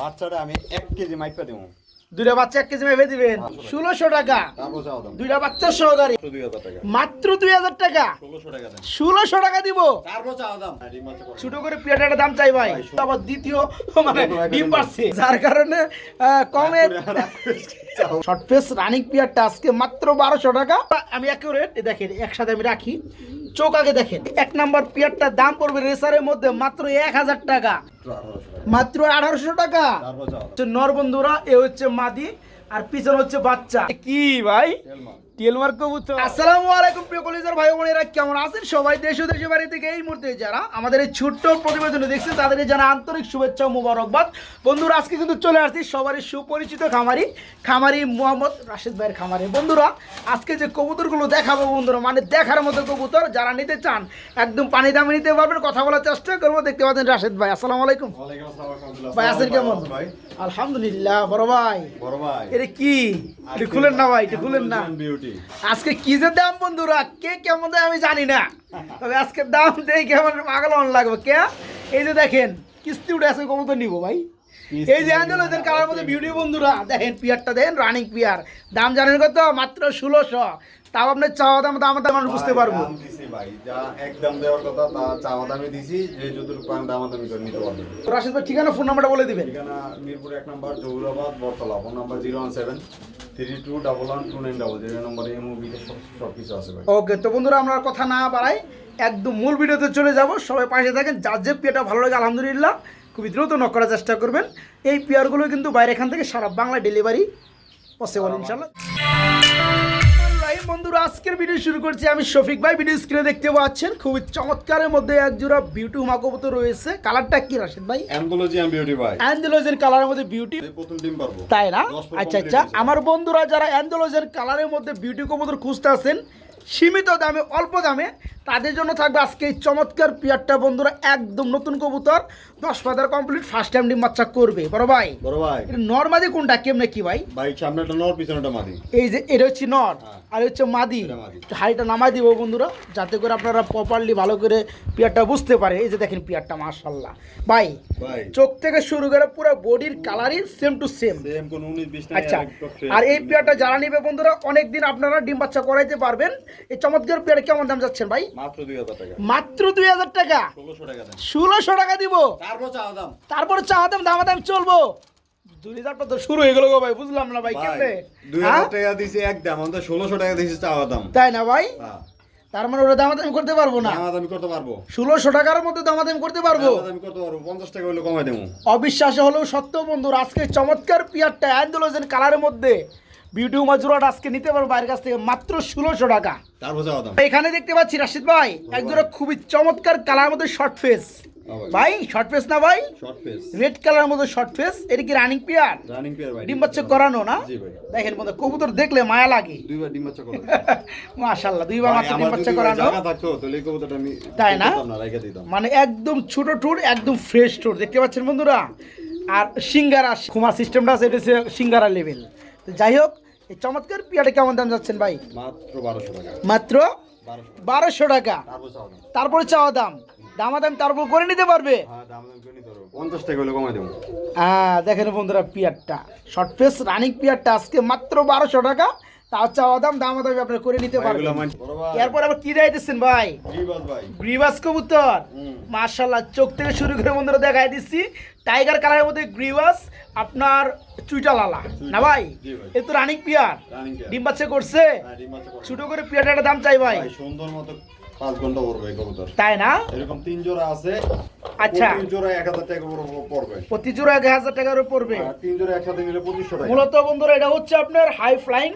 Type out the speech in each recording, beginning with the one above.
বাচ্চাটা আমি এক কেজি মাইপা দেবো। দুইটা বাচ্চা এক কেজি মেপে দিবেন। ষোলোশো টাকা। দুইটা বাচ্চা সহকারী। মাত্র দুই হাজার টাকা। ষোলোশো টাকা দিব। করে। ছোট করে পিয়াটার দাম চাই ভাই। আবার দ্বিতীয় মানে ডিম পাচ্ছে যার কারণে কমে শর্ট ফেস রানিং পিয়ারটা আজকে মাত্র বারোশো টাকা। আমি একেবারে দেখেন একসাথে আমি রাখি। চোখ আগে দেখেন এক নাম্বার পিয়ারটার দাম পড়বে রেসারের মধ্যে মাত্র এক হাজার টাকা। মাত্র আঠারোশো টাকা। নর বন্ধুরা এ হচ্ছে মাদি। আর পিছনে হচ্ছে বাচ্চা। কি ভাই? কবুতর। আসসালামু আলাইকুম প্রিয় কলিজার ভাই বোনেরা কেমন আছেন সবাই? দেশ ও দেশের বাড়ি থেকে এই মুহূর্তে যারা আমাদের এই ছোট্ট প্রতিবেদনে দেখছেন তাদের জানা আন্তরিক শুভেচ্ছা ও মুবারকবাদ। বন্ধুরা আজকে কিন্তু চলে আসছি সবারই সুপরিচিত খামারি খামারি মোহাম্মদ রাশেদ ভাইয়ের খামারি। বন্ধুরা আজকে যে কবুতরগুলো দেখাবো বন্ধুরা মানে দেখার মতো কবুতর যারা নিতে চান একদম পানি দামে নিতে পারবেন কথা বলার চেষ্টা করব দেখতে পাচ্ছেন রাশেদ ভাই। আসসালামু আলাইকুম। ভাই আছেন কেমন? ভাই আলহামদুলিল্লাহ বড় ভাই। বড় ভাই। এটা কি? এটা খুলেন না ভাই এটা খুলেন না। আজকে কি যে দাম বন্ধুরা? কে কেমন দেয় আমি জানি না। তবে আজকে দাম দেই কেমন পাগল লাগবে। কে? এই যে দেখেন কিস্তি উঠে আজকে তো নিবো ভাই। এই যে আন্দোলন কালার মধ্যে ভিডিও বন্ধুরা দেখেন পিয়ারটা দেখেন রানিং পিয়ার দাম জানেন কত? মাত্র ষোলোশো। তাও আপনার চাওয়া দাম দাম দাম মানুষ বুঝতে পারব। ভাই। যা একদম দেওয়ার কথা তা চাওয়া দামে দিছি যে যদুর পান দামা দামি করে নিতে পারবেন রাশিদ ভাই ঠিকানা ফোন নাম্বারটা বলে দিবেন। ঠিকানা মিরপুর এক নম্বর জৌরাবাদ Bartala phone number zero one seven three two double one two nine double zero. নম্বরে এই মুভিতে সব সব কিছু আছে ভাই। ওকে তো বন্ধুরা আমরা কথা না বাড়াই একদম মূল ভিডিওতে চলে যাব। সবাই পাশে থাকেন যার যে পেয়ারটা ভালো লাগে আলহামদুলিল্লাহ খুবই দ্রুত নক করার চেষ্টা করবেন। এই পেয়ারগুলো কিন্তু বাইরে এখান থেকে সারা বাংলা ডেলিভারি পসিবল ইনশাল্লাহ বন্ধুরা আজকের ভিডিও শুরু করছি। আমি শফিক ভাই ভিডিও স্ক্রিনে দেখতে পাচ্ছেন খুবই চমৎকারের মধ্যে এক জোড়া বিউটি মাকবত রয়েছে। কালারটা কি রাশেদ ভাই? অ্যান্থোলজি এন্ড বিউটি ভাই অ্যান্ডেলোজের কালারের মধ্যে বিউটি প্রথম ডিম পারব। তাই না? আচ্ছা আচ্ছা। আমার বন্ধুরা যারা অ্যান্ডোলজের কালারের মধ্যে বিউটি কবুতর খুঁজতে আছেন সীমিত দামে অল্প দামে তাদের জন্য থাকবে আজকে এই চমৎকার পিয়ারটা বন্ধুরা একদম নতুন কবুতর। দশ পাতার কমপ্লিট ফার্স্ট টাইম ডিম বাচ্চা করবে। বড় ভাই বড় ভাই। এটা নর্মাদি কোনটা? কেমনে কি ভাই? ভাই সামনেটা নর পিছনেটা মাদি। এই যে এটা হচ্ছে নট হ্যাঁ। আর হচ্ছে মাদি। হাইটা নামাই দিব বন্ধুরা যাতে করে আপনারা প্রপারলি ভালো করে পিয়ারটা বুঝতে পারে। এই যে দেখেন পিয়ারটা মাশাল্লাহ ভাই চোখ থেকে শুরু করে পুরো বডির কালারই সেম টু সেম সেম কোন 19 20 নাই আচ্ছা আর এই পেয়ারটা যারা নিবে বন্ধুরা অনেকদিন আপনারা ডিম বাচ্চা করাইতে পারবেন। এই চমৎকার পেয়ারে কেমন দাম যাচ্ছেন ভাই? মাত্র 2000 টাকা। মাত্র দুই হাজার টাকা? 1600 টাকা দেন ষোলোশো টাকা দিব? তারপর চাও দাম। তারপরে চাওয়া দাম দামা চলবো। দুই হাজারটা তো শুরু হয়ে গেল গো ভাই বুঝলাম না ভাই ভাই কেমনে? 2000? টাকা দিছি একদম আমরা 1600 টাকা দিছি চাওয়া দাম। তাই না ভাই? তার মানে ওটা দামাদামি করতে পারব না? দাম করতে পারব। ষোলোশো টাকার মধ্যে দামাদামি করতে পারব? করতে পারব 50 টাকা হইলে কমাই দেবো। অবিশ্বাসে হলেও সত্য বন্ধুর আজকে চমৎকার পিয়ারটা অ্যান্ডোলোজেন কালারের মধ্যে বিউটি মাজুরাটা আজকে নিতে পারব বাইরের কাছ থেকে মাত্র ষোলোশো টাকা। এখানে দেখতে পাচ্ছি রাশিদ ভাই একজোড়া খুবই চমৎকার কালার মধ্যে শর্ট ফেস ভাই। শর্ট ফেস না ভাই? রেড কালার মধ্যে শর্ট ফেস এটা কি রানিং পিয়ার রানিং পেয়ার ভাই ডিম বাচ্চা করানো না? দেখেন বন্ধু কবুতর দেখলে মায়া লাগে। দুইবার ডিম বাচ্চা করো মাশাল্লাহ দুইবার মাত্র ডিম বাচ্চা করানো। জায়গা থাকতো তাহলে কবুতরটা আমি তাই না? মানে একদম ছোট টুর একদম ফ্রেশ টুর দেখতে পাচ্ছেন বন্ধুরা? আর সিঙ্গারা কুমার সিস্টেমটা আছে এটা সিঙ্গারা লেভেল তো যাই হোক এই চমৎকার পিয়াটা কেমন দাম যাচ্ছেন ভাই? মাত্র 1200 টাকা। মাত্র বারোশো। টাকা। তারপর চাওয়া দাম। দাম। দামা তারপর করে নিতে পারবে? হ্যাঁ 50 টাকা কমাই দেবো। হ্যাঁ দেখেন বন্ধুরা পিয়ারটা। শর্ট ফেস রানিং পিয়ারটা আজকে মাত্র বারোশো টাকা। তার চাওয়া দাম দাম দামি আপনি করে নিতে পারবেন। এরপর আবার কি যাইতেছেন ভাই? গ্রিবাস কবুতর। মার্শাল্লাহ চোখ থেকে শুরু করে বন্ধুরা দেখাই দিচ্ছি। টাইগার কালারের মধ্যে গ্রিবাস আপনার চুইটা লালা না ভাই? এ তো রানিং পিয়ার। ডিম বাচ্চা করছে। হ্যাঁ ডিম বাচ্চা করো ছোট করে পিয়ারটার দাম চাই ভাই। ভাই সুন্দর মতো 5 ঘণ্টা পড়বে কবুতর তাই না? এরকম তিন জোড়া আছে আচ্ছা। তিন জোড়া 1000 টাকা করে পড়বে। প্রতি জোড়া এক হাজার পড়বে। তিন জোড়া একসাথে নিলে 2500 টাকা। মূলত বন্ধুরা এটা হচ্ছে আপনার হাই ফ্লাইং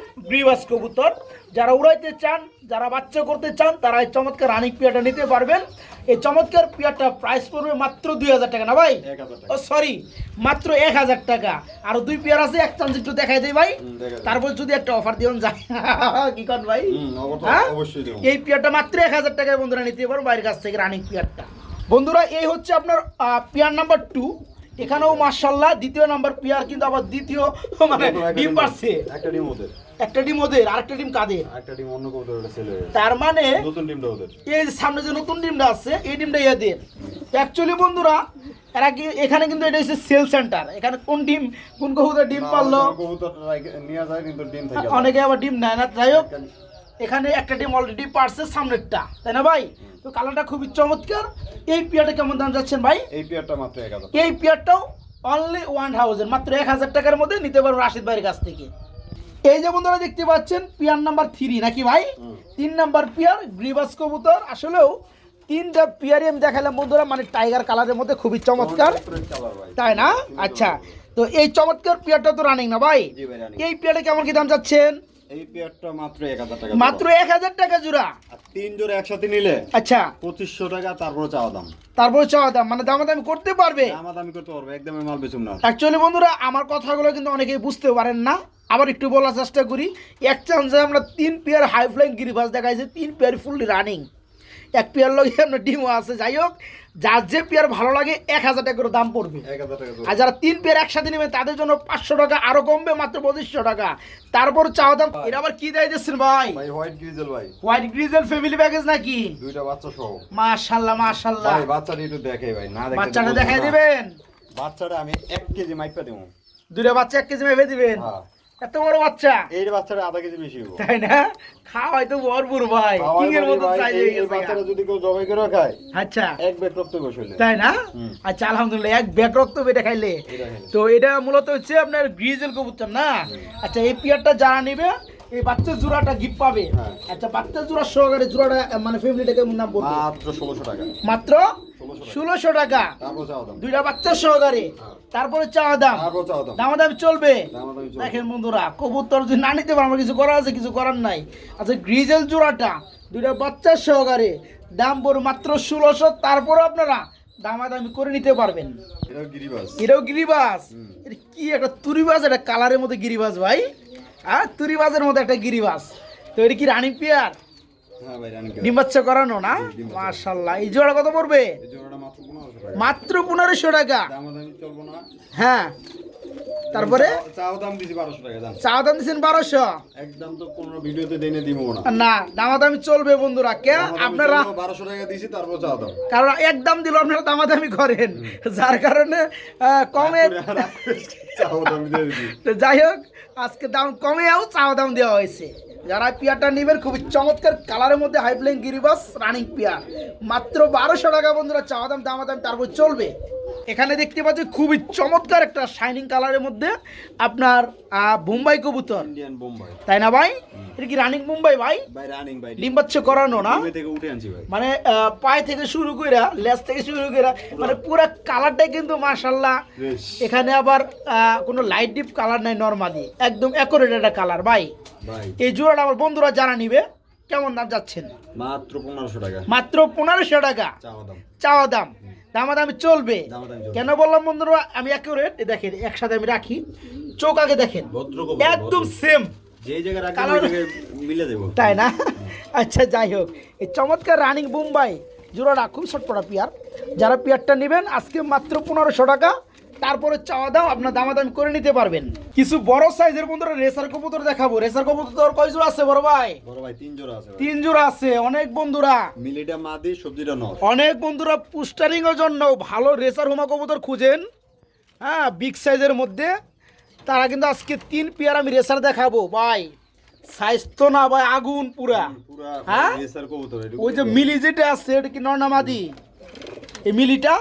কবুতর। যারা উড়াইতে চান যারা বাচ্চা করতে চান তারা এই চমৎকার রানিক পিয়াটা নিতে পারবেন। এই চমৎকার পিয়ারটা প্রাইস পড়বে মাত্র দুই হাজার টাকা না ভাই? ও সরি মাত্র এক হাজার টাকা। আর দুই পেয়ার আছে এক চান্স একটু দেখাই দেই ভাই। তারপর যদি একটা অফার দিও যায় কি কর ভাই? হ্যাঁ? এই পেয়ারটা মাত্র এক হাজার টাকায় বন্ধুরা নিতে পারো বাইরের কাছ থেকে রানিং পিয়ারটা। বন্ধুরা এই হচ্ছে আপনার পেয়ার নাম্বার টু এখানেও মার্শাল্লাহ দ্বিতীয় নাম্বার পেয়ার কিন্তু আবার দ্বিতীয় মানে ডিম পারছে একটা ডিম ওদের একটা ডিম ওদের আরেকটা ডিম কাদের? ডিম অন্য ছেলে তার মানে নতুন ডিমটা ওদের। এই সামনে যে নতুন ডিমটা আছে এই ডিমটা এদের। অ্যাকচুয়ালি বন্ধুরা এরা কি এখানে কিন্তু এটা হচ্ছে সেল সেন্টার এখানে কোন ডিম কোন কবুতর ডিম পারল কবুতর নিয়ে যায় কিন্তু ডিম থেকে অনেকে আবার ডিম নেয় না। যাই হোক এখানে একটা ডিম অলরেডি পারছে সামনেরটা তাই না ভাই? তো কালারটা খুবই চমৎকার। এই পেয়ারটা কেমন দাম যাচ্ছেন ভাই? এই পেয়ারটা মাত্র এক হাজার এই পেয়ারটাও অনলি ওয়ান থাউজেন্ড মাত্র এক হাজার টাকার মধ্যে নিতে পারব রাশিদ ভাইয়ের কাছ থেকে। এই যে বন্ধুরা দেখতে পাচ্ছেন পিয়ার নাম্বার থ্রি নাকি ভাই? তিন নাম্বার পিয়ার গ্রিবাস কবুতর। আসলেও তিনটা পিয়ারই আমি দেখালাম বন্ধুরা মানে টাইগার কালারের মধ্যে খুবই চমৎকার। তাই না? আচ্ছা তো এই চমৎকার পিয়ারটা তো রানিং না ভাই? এই পিয়ারটা কেমন কি দাম যাচ্ছেন এই পেয়ারটা মাত্র এক হাজার টাকা মাত্র এক হাজার টাকা জোড়া? আর তিন জোড়া একসাথে নিলে আচ্ছা। পঁচিশশো টাকা তারপর চাওয়া দাম। তারপরে চাওয়া দাম মানে দামাদামি করতে পারবে? করতে পারব একদমই মাল বেচুম না। অ্যাকচুয়ালি বন্ধুরা আমার কথাগুলো কিন্তু অনেকেই বুঝতে পারেন না। আবার একটু বলার চেষ্টা করি। এক চান্সে আমরা তিন পেয়ার হাই ফ্লাইং গিরিবাস দেখাইছি তিন পেয়ার ফুললি রানিং এক পেয়ার লগে আপনার ডিমও আছে। যাই হোক যার যে পেয়ার ভালো লাগে এক হাজার টাকা করে দাম পড়বে। আর যারা তিন পেয়ার একসাথে নেবে তাদের জন্য পাঁচশো টাকা আরও কমবে মাত্র পঁচিশশো টাকা। তারপর চাওয়া দাম এরা আবার কি দেয় দিচ্ছেন ভাই? হোয়াইট গ্রিজেল ভাই। হোয়াইট গ্রিজেল ফ্যামিলি প্যাকেজ নাকি? দুইটা বাচ্চা সহ। মাশাল্লাহ মাশাল্লাহ। ভাই বাচ্চাটা একটু দেখে ভাই না বাচ্চাটা দেখাই দিবেন? বাচ্চাটা আমি এক কেজি মাইপা দেবো। দুটো বাচ্চা এক কেজি মেপে দিবেন? হ্যাঁ। এত বড় বাচ্চা। এই বাচ্চাটা আধা কেজি বেশি হব। তাই না? খাওয়াই তো ভরপুর ভাই। কিং এর মতো সাইজ হয়ে গেছে বাচ্চাটা যদি কেউ জবাই করে খায় আচ্ছা। এক বেড রক্ত বসলে তাই না? আচ্ছা আলহামদুলিল্লাহ এক ব্যাগ রক্ত বেটে খাইলে। তো এটা মূলত হচ্ছে আপনার গ্রিজেল কবুতর না? আচ্ছা এই পিয়ারটা যারা নিবে এই বাচ্চা জোড়াটা গিফট পাবে। হ্যাঁ। আচ্ছা বাচ্চা জোড়া সহকারে জোড়াটা মানে ফ্যামিলিটা কেমন নাম বলবে মাত্র টাকা। মাত্র 1600 ষোলোশো টাকা। দাম। দুইটা বাচ্চা সহকারে। তারপরে চাওয়া দাম। দাম। দামাদামি চলবে। দেখেন বন্ধুরা কবুতর যদি না নিতে পারো আমার কিছু করার আছে কিছু করার নাই। আচ্ছা গ্রিজেল জোড়াটা দুইটা বাচ্চার সহকারে। দাম পড়ে মাত্র ষোলোশো তারপরে আপনারা দামাদামি করে নিতে পারবেন। এটাও গিরিবাস। এটা কি একটা তুরিবাজ এটা কালারের মধ্যে গিরিবাস ভাই? হ্যাঁ তুরিবাজের মধ্যে একটা গিরিবাস। তো এটা কি রানী পিয়ার? ডিম বাচ্চা করানো না? জি, ডিম বাচ্চা। মার্শাল্লাহ এই জোড়া কত পড়বে? মাত্র পনেরোশো টাকা। হ্যাঁ। তারপরে? চাও- চাও দাম দিছি টাকা জান। একদম তো কোনো ভিডিওতে দেনে দিব না। না দামাদামি চলবে বন্ধুরা কে? আপনারা বারোশো টাকা দিছি তারপর চাও দাম। কারণ একদম দিল আপনারা দামাদামি করেন। যার কারণে কমে চাও দাম দিয়ে তো যাই হোক আজকে দাম কমেও চাওয়া দাম দেওয়া হয়েছে। যারা পিয়ারটা নেবেন, খুবই চমৎকার কালারের মধ্যে হাই গিরিবাস রানিং পিয়ার। মাত্র বারোশো টাকা বন্ধুরা, চাওয়া দামা দাম তারপর চলবে। এখানে দেখতে পাচ্ছি খুবই চমৎকার একটা শাইনিং কালারের মধ্যে আপনার বোম্বাই কবুতর। ইন্ডিয়ান বোম্বাই। তাই না ভাই? এটা কি রানিং মুম্বাই ভাই? ভাই রানিং ভাই ডিম। বাচ্চা করানো না? থেকে উঠে আনছি ভাই। মানে পায়ে থেকে শুরু করে লেজ থেকে শুরু করে মানে পুরো কালারটাই কিন্তু মাশাল্লাহ বেশ। এখানে আবার কোনো লাইট ডিপ কালার নাই নর্মালি একদম অ্যাকোরেট একটা কালার ভাই। ভাই। এই জোড়াটা আমার বন্ধুরা জানা নিবে কেমন দাম যাচ্ছেন? মাত্র পনেরোশো টাকা। মাত্র পনেরোশো টাকা। চাওয়া দাম। চাওয়া দাম। দামাদামি চলবে। কেন বললাম বন্ধুরা? আমি অ্যাকুরেট দেখেন একসাথে আমি রাখি। চোখ আগে দেখেন। একদম সেম তাই না? আচ্ছা যাই হোক। এই চমৎকার রানিং বোম্বাই জোড়াটা খুব ছটপটা পিয়ার যারা পিয়ারটা নেবেন আজকে মাত্র পনেরোশো টাকা। তারপরে চাওয়া দাও আপনার দামাদামি করে নিতে পারবেন। কিছু বড় সাইজের বন্ধুরা রেসার কবুতর দেখাবো। রেসার কবুতর কয় জোড়া আছে বড় ভাই? বড় ভাই তিন জোড়া আছে তিন জোড়া আছে অনেক বন্ধুরা। মিলিটা মাদি সবজিটা নর। অনেক বন্ধুরা পুস্টারিং এর জন্য ভালো রেসার হোমা কবুতর খুঁজেন। হ্যাঁ বিগ সাইজের মধ্যে। তারা কিন্তু আজকে তিন পেয়ার আমি রেসার দেখাবো ভাই। সাইজ তো না ভাই আগুন পুরা। পুরা হ্যাঁ? রেসার কবুতর ওই যে মিলি যেটা আছে এটা কি নর্নামাদি এই মিলিটা?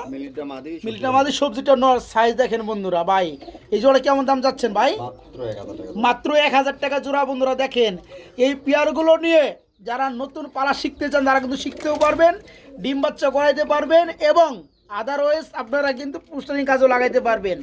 মিলিটা মাদি সবজিটা নর সাইজ দেখেন বন্ধুরা ভাই। এই জোড়া কেমন দাম যাচ্ছেন ভাই? মাত্র এক হাজার টাকা। মাত্র এক হাজার টাকা জোড়া বন্ধুরা দেখেন। এই পেয়ারগুলো নিয়ে যারা নতুন পালা শিখতে চান তারা কিন্তু শিখতেও পারবেন ডিম বাচ্চা করাইতে পারবেন এবং আদারওয়াইজ আপনারা কিন্তু পুস্টারিং কাজও লাগাইতে পারবেন।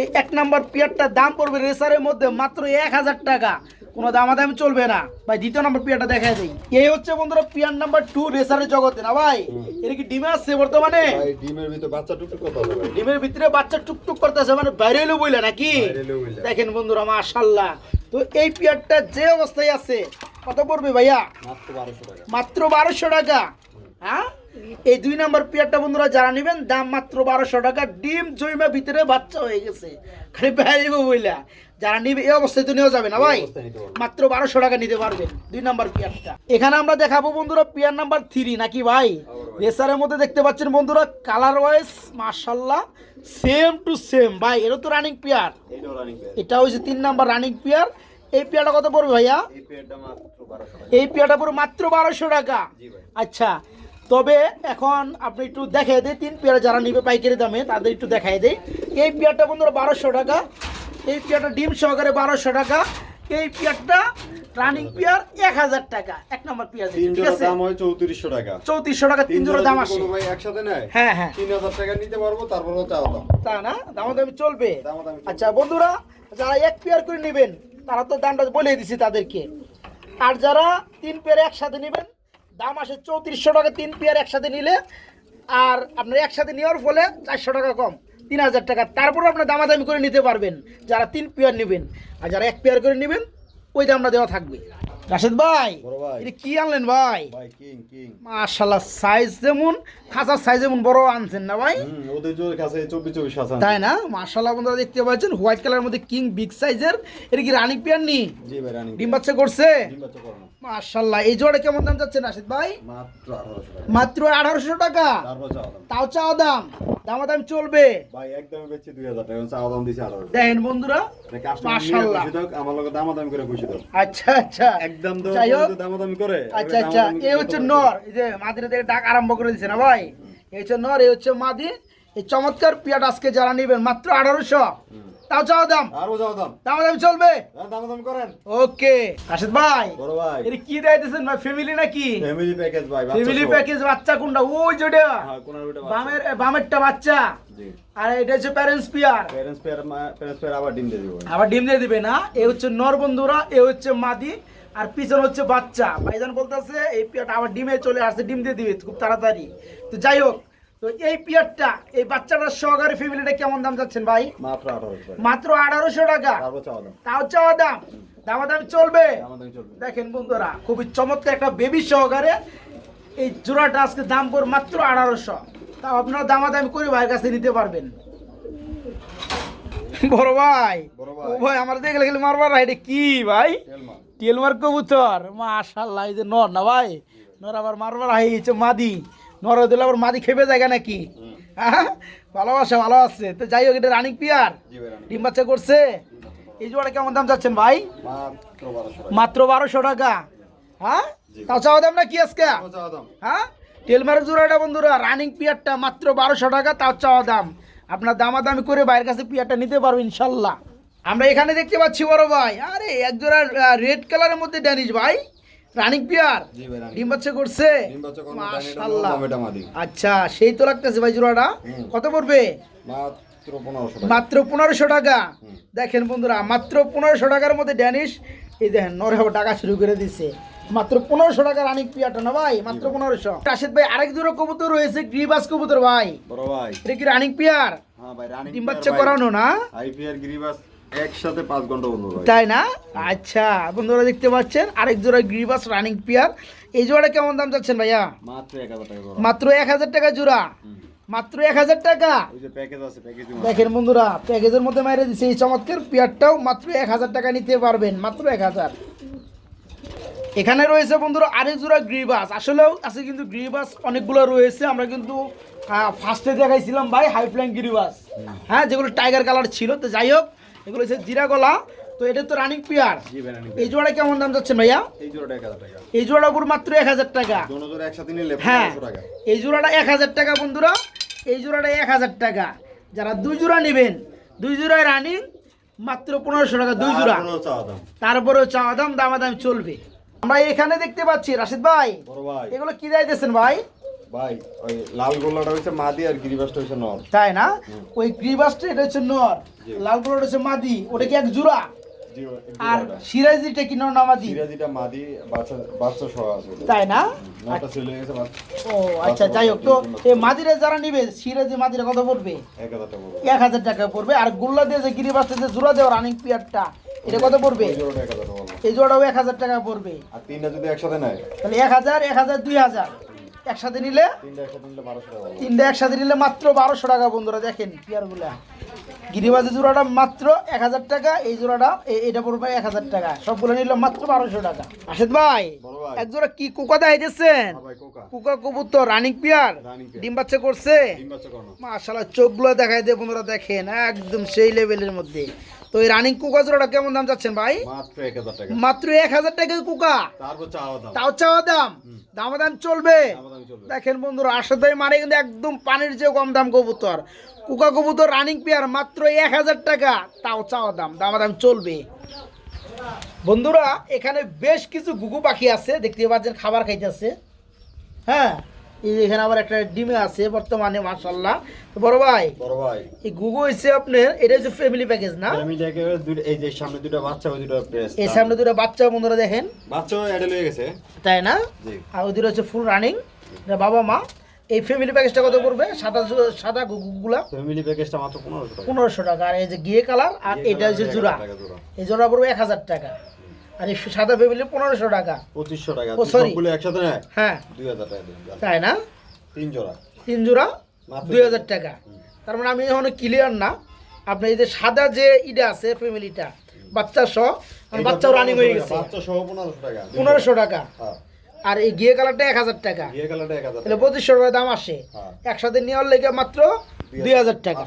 এই এক নাম্বার পেয়ারটার দাম পড়বে রেসারের মধ্যে মাত্র এক হাজার টাকা। কোনো দামাদামি চলবে না। ভাই দ্বিতীয় নাম্বার পেয়ারটা দেখা দিই। এই হচ্ছে বন্ধুরা পেয়ার নাম্বার টু রেসারের জগতে না ভাই? এটা কি ডিমে আসছে বর্তমানে? ডিমের ভিতর বাচ্চা টুকটুক হবে ভাই। ডিমের ভিতরে বাচ্চা টুকটুক করতেছে মানে বাইরে এলো বইলে নাকি। দেখেন বন্ধুরা মাশাল্লাহ তো এই পেয়ারটা যে অবস্থায় আছে কত পড়বে ভাইয়া? মাত্র বারোশো টাকা। মাত্র বারোশো টাকা। হ্যাঁ? এই দুই নাম্বার পেয়ারটা বন্ধুরা যারা নেবেন দাম মাত্র বারোশো টাকা ডিম জৈমা ভিতরে বাচ্চা হয়ে গেছে। খালি বাইরে বইলা যারা নিবে এই অবস্থায় তো নেওয়া যাবে না ভাই। মাত্র বারোশো টাকা নিতে পারবেন দুই নাম্বার পেয়ারটা। এখানে আমরা দেখাবো বন্ধুরা পেয়ার নাম্বার থ্রি নাকি ভাই? রেসারের মধ্যে দেখতে পাচ্ছেন বন্ধুরা কালার ওয়াইজ মার্শাল্লাহ সেম টু সেম ভাই এটা তো রানিং পেয়ার। এটা হচ্ছে তিন নাম্বার রানিং পেয়ার। এই পেয়ারটা কত পড়বে ভাইয়া? এই পেয়ারটা পুরো মাত্র বারোশো টাকা। আচ্ছা তবে এখন আপনি একটু দেখাই দেয় তিন পেয়ার যারা নিবে পাইকারি দামে তাদের একটু দেখাই দেয় এই পেয়ারটা বন্ধুরা বারোশো টাকা। এই পেয়ারটা ডিম সহকারে বারোশো টাকা। এই পেয়ারটা রানিং পেয়ার এক হাজার টাকা। এক নম্বর পেয়ার তিন জোড়া দাম হয় চৌত্রিশশো টাকা। চৌত্রিশশো টাকা তিন জোড়া দাম আসে। ভাই একসাথে নেয়? হ্যাঁ হ্যাঁ। তিন হাজার টাকা নিতে পারব তারপরে দাম তা না? চলবে? দামাদামি চলবে। আচ্ছা বন্ধুরা যারা এক পেয়ার করে নেবেন তারা তো দামটা বলে দিছি তাদেরকে। আর যারা তিন পেয়ার একসাথে নেবেন দাম আসে চৌত্রিশশো টাকা তিন পেয়ার একসাথে নিলে। আর আপনার একসাথে নেওয়ার ফলে চারশো টাকা কম তিন হাজার টাকা। তারপরে আপনার দামাদামি করে নিতে পারবেন যারা তিন পেয়ার নেবেন আর যারা এক পেয়ার করে নেবেন ওই দামটা দেওয়া থাকবে। রাশেদ ভাই এটা কি আনলেন ভাই? মাশাল্লাহ সাইজ যেমন খাঁচার সাইজ যেমন বড় আনছেন না ভাই? হুম ওদের জোর কাছে চব্বিশ চব্বিশ তাই না? মার্শাল্লাহ বন্ধুরা দেখতে পাচ্ছেন হোয়াইট কালারের মধ্যে কিং বিগ সাইজের। এটা কি রানিক পেয়ার নি? রানিং ডিম বাচ্চা করছে? ডিম বাচ্চা মার্শাল্লাহ এই জোড়া কেমন দাম যাচ্ছে ভাই? মাত্র আঠারোশো টাকা। তাও চাওয়া দাম? দামাদাম চলবে? ভাই হাজার টাকা। চাও দাম দিছি আঠারোশো। দেখেন বন্ধুরা মাশাআল্লাহ। আমার লোক দামাদামি করে খুশি থাক। আচ্ছা আচ্ছা। একদম তো দামাদামি করে। আচ্ছা আচ্ছা। এই হচ্ছে নর। এই যে মাদিরা থেকে ডাক আরম্ভ করে দিচ্ছে না ভাই? এই হচ্ছে নর এই হচ্ছে মাদি। এই চমৎকার পিয়াট আজকে যারা নেবেন মাত্র আঠারোশো। তাও চাওয়া দাম। আরও যাও দাম। দামাদাম চলবে? আর দামাদামি করেন। ওকে। রাশেদ ভাই বড় ভাই। এটা কি দিতেছেন ভাই? ফ্যামিলি নাকি? ফ্যামিলি প্যাকেজ ভাই ফ্যামিলি প্যাকেজ বাচ্চা কোনটা? ওই যেটা হ্যাঁ কোনার ওটা বামের বামেরটা বাচ্চা। জি। আর এটা হচ্ছে parents pair parents pair parents pair আবার ডিম দিয়ে দিব আবার ডিম দিয়ে দিবে না? এ হচ্ছে নর বন্ধুরা এ হচ্ছে মাদি আর পিছন হচ্ছে বাচ্চা। ভাইজান বলতেছে এই পিয়ারটা আবার ডিমে চলে আসছে ডিম দিয়ে দিবে খুব তাড়াতাড়ি। তো যাই হোক তো এই পিয়ারটা এই বাচ্চাটার সহকারে ফ্যামিলিটা কেমন দাম যাচ্ছেন ভাই? মাত্র আঠারোশো টাকা। মাত্র আঠারোশো টাকা? চাও দাম। তাও চাওয়া দাম? চলবে? দামাদামি চলবে। দেখেন বন্ধুরা খুবই চমৎকার একটা বেবি সহকারে এই জোড়াটা আজকে দাম পড়ে মাত্র আঠারোশো। তাও আপনারা দামাদামি করে ভাইয়ের কাছে নিতে পারবেন। বড় ভাই ও ভাই। আমার দেখলে গেলে মারবার না এটা কি ভাই? টেলমার। কবুতর মাশাল্লাহ এই যে নর না ভাই? নর আবার মারবার হাই মাদি। নর দিলে আবার মাদি খেপে জায়গা নাকি? হ্যাঁ? ভালোবাসা ভালো আছে। তো যাই হোক এটা রানিং পিয়ার। ডিম বাচ্চা করছে। এই জোড়া কেমন দাম যাচ্ছেন ভাই? মাত্র বারোশো টাকা। হ্যাঁ। তাও চাওয়া দাম না কি আজকে হ্যাঁ? টেলমারের জোড়াটা বন্ধুরা রানিং পিয়ারটা মাত্র বারোশো টাকা তাও চাওয়া দাম। আপনার দামাদামি করে বাইরের কাছে পিয়ারটা নিতে পারব ইনশাল্লাহ। আমরা এখানে দেখতে পাচ্ছি বড় ভাই। আরে এক জোড়া রেড কালারের মধ্যে ড্যানিশ ভাই। রানিং পিয়ার ডিম বাচ্চা করছে? মাদি আচ্ছা সেই তো লাগতেছে ভাই জোড়াটা। কত পড়বে? মাত্র পনেরোশো টাকা। দেখেন বন্ধুরা মাত্র পনেরোশো টাকার মধ্যে ড্যানিশ এই দেখেন নরে টাকা শুরু করে দিচ্ছে মাত্র পনেরোশো টাকা রানিক পিয়াটা না ভাই? মাত্র পনেরোশো। রাশেদ ভাই আরেক দুটো কবুতর রয়েছে গ্রিবাস কবুতর ভাই। এটা কি রানিক পিয়ার হ্যাঁ ডিম বাচ্চা করানো না? আইপিআর গিরিবাস একসাথে পাঁচ ঘণ্টা তাই না? আচ্ছা বন্ধুরা দেখতে পাচ্ছেন আরেক জোড়া গ্রিবাস রানিং পিয়ার এই জোড়া কেমন দাম ভাইয়া? মাত্র এক হাজার টাকা করে। মাত্র এক হাজার টাকা জোড়া? মাত্র এক হাজার টাকা? ওই যে প্যাকেজ আছে প্যাকেজ দেখেন বন্ধুরা প্যাকেজের মধ্যে মাইরে দিচ্ছে এই চমৎকার পেয়ারটাও মাত্র এক হাজার টাকা নিতে পারবেন মাত্র এক হাজার। এখানে রয়েছে বন্ধুরা আরেক জোড়া গ্রিবাস আসলেও আছে কিন্তু গ্রিবাস অনেকগুলো রয়েছে। আমরা কিন্তু ফার্স্টে দেখাইছিলাম ভাই হাই ফ্লাইং গ্রিবাস হ্যাঁ যেগুলো টাইগার কালার ছিল। তো যাই হোক এগুলো হচ্ছে জিরা গলা তো এটা তো রানিং পেয়ার এই জোড়া কেমন দাম যাচ্ছেন ভাইয়া? এই জোড়াটা এক হাজার টাকা। এই মাত্র এক হাজার টাকা। একসাথে নিলে হ্যাঁ এই জোড়াটা এক হাজার টাকা বন্ধুরা। এই জোড়াটা এক হাজার টাকা। যারা দুই জোড়া নেবেন দুই জোড়ায় রানিং মাত্র পনেরোশো টাকা দুই জোড়া। তারপরেও চাওয়া দাম। দামাদাম চলবে। আমরা এখানে দেখতে পাচ্ছি রাশিদ ভাই। বড় ভাই। এগুলো কি যাইতেছেন ভাই? ভাই ওই লাল গোল্লাটা হচ্ছে মাদি আর গিরিবাসটা হচ্ছে নর। তাই না? ওই গ্রিবাসটা এটা হচ্ছে নর। লাল কালার হচ্ছে মাদি ওটা কি এক জোড়া? আর সিরাজিটা কি নর না মাদি? সিরাজিটা মাদি বাচ্চা বাচ্চা সহ আছে তাই না? নটা ছেলে গেছে ও আচ্ছা যাই হোক তো এই মাদিরা যারা নিবে সিরাজি মাদিরা কত পড়বে? এক হাজার টাকা পড়বে। টাকা আর গুল্লা দিয়ে যে গিরিবাসটা যে জোড়া দেওয়া রানিং পিয়ারটা এটা কত পড়বে? ওই জোড়াটা এক হাজার টাকা পড়বে। এই এক হাজার টাকা পড়বে। আর তিনটা যদি একসাথে নেয়? তাহলে এক হাজার এক হাজার দুই হাজার। একসাথে নিলে? তিনটা একসাথে নিলে মাত্র বারোশো টাকা বন্ধুরা দেখেন পেয়ারগুলা গিরিবাজি জোড়াটা মাত্র এক হাজার টাকা এই জোড়াটা এটা পড়বে এক হাজার টাকা। সবগুলো নিলে মাত্র বারোশো টাকা। আশেদ ভাই এক জোড়া কি কোকা দেখাইতেছেন হ্যাঁ কোকা। কবুতর রানিং পিয়ার? ডিম বাচ্চা করছে? মাশাল্লাহ চোখগুলো দেখাই দিয়ে বন্ধুরা দেখেন একদম সেই লেভেলের মধ্যে। তো এই রানিং কুকা জোড়াটা কেমন দাম যাচ্ছেন ভাই? মাত্র এক হাজার টাকা। কুকা? দাম। তাও চাওয়া দাম? দামা দাম চলবে? দামাদামি চলবে। দেখেন বন্ধুরা আশাদাই মানে কিন্তু একদম পানির চেয়ে কম দাম কবুতর। কুকা কবুতর রানিং পেয়ার মাত্র এক হাজার টাকা তাও চাওয়া দাম। দামা দাম চলবে। বন্ধুরা এখানে বেশ কিছু গুগু পাখি আছে দেখতে পাচ্ছেন খাবার খাইতেছে। হ্যাঁ? এই এখানে আবার একটা ডিমে আছে বর্তমানে মাশাল্লাহ তো বড় ভাই বড় ভাই। এই গুগু হচ্ছে আপনার এটা হচ্ছে ফ্যামিলি প্যাকেজ না? আমি দেখে দুটো এই যে সামনে দুটো বাচ্চা ওই দুটো প্রেস এই সামনে দুটো বাচ্চা বন্ধুরা দেখেন। বাচ্চাও অ্যাডেল হয়ে গেছে। তাই না? আর ওই দুটো হচ্ছে ফুল রানিং বাবা মা। এই ফ্যামিলি প্যাকেজটা কত পড়বে? সাদা সাদা গুগুগুলা ফ্যামিলি প্যাকেজটা মাত্র পনেরোশো টাকা। পনেরোশো টাকা। আর এই যে গিয়ে কালার আর এটা হচ্ছে জোড়া। এই জোড়া পড়বে এক হাজার টাকা। আর এই সাদা ফ্যামিলি পনেরোশো টাকা। পঁচিশশো টাকা। ও। সবগুলো একসাথে নেয়? হ্যাঁ। দুই হাজার টাকা তাই না? তিন জোড়া। তিন জোড়া দুই হাজার টাকা। তার মানে আমি এখন ক্লিয়ার না। আপনার এই যে সাদা যে ইটা আছে ফ্যামিলিটা বাচ্চা সহ বাচ্চাও রানিং হয়ে গেছে। বাচ্চা সহ পনেরোশো টাকা। পনেরোশো টাকা। হ্যাঁ। আর এই গিয়ে কালারটা এক হাজার টাকা। তাহলে পঁচিশশো টাকা দাম আসে। হ্যাঁ। একসাথে নেওয়ার লেগে মাত্র দুই হাজার টাকা।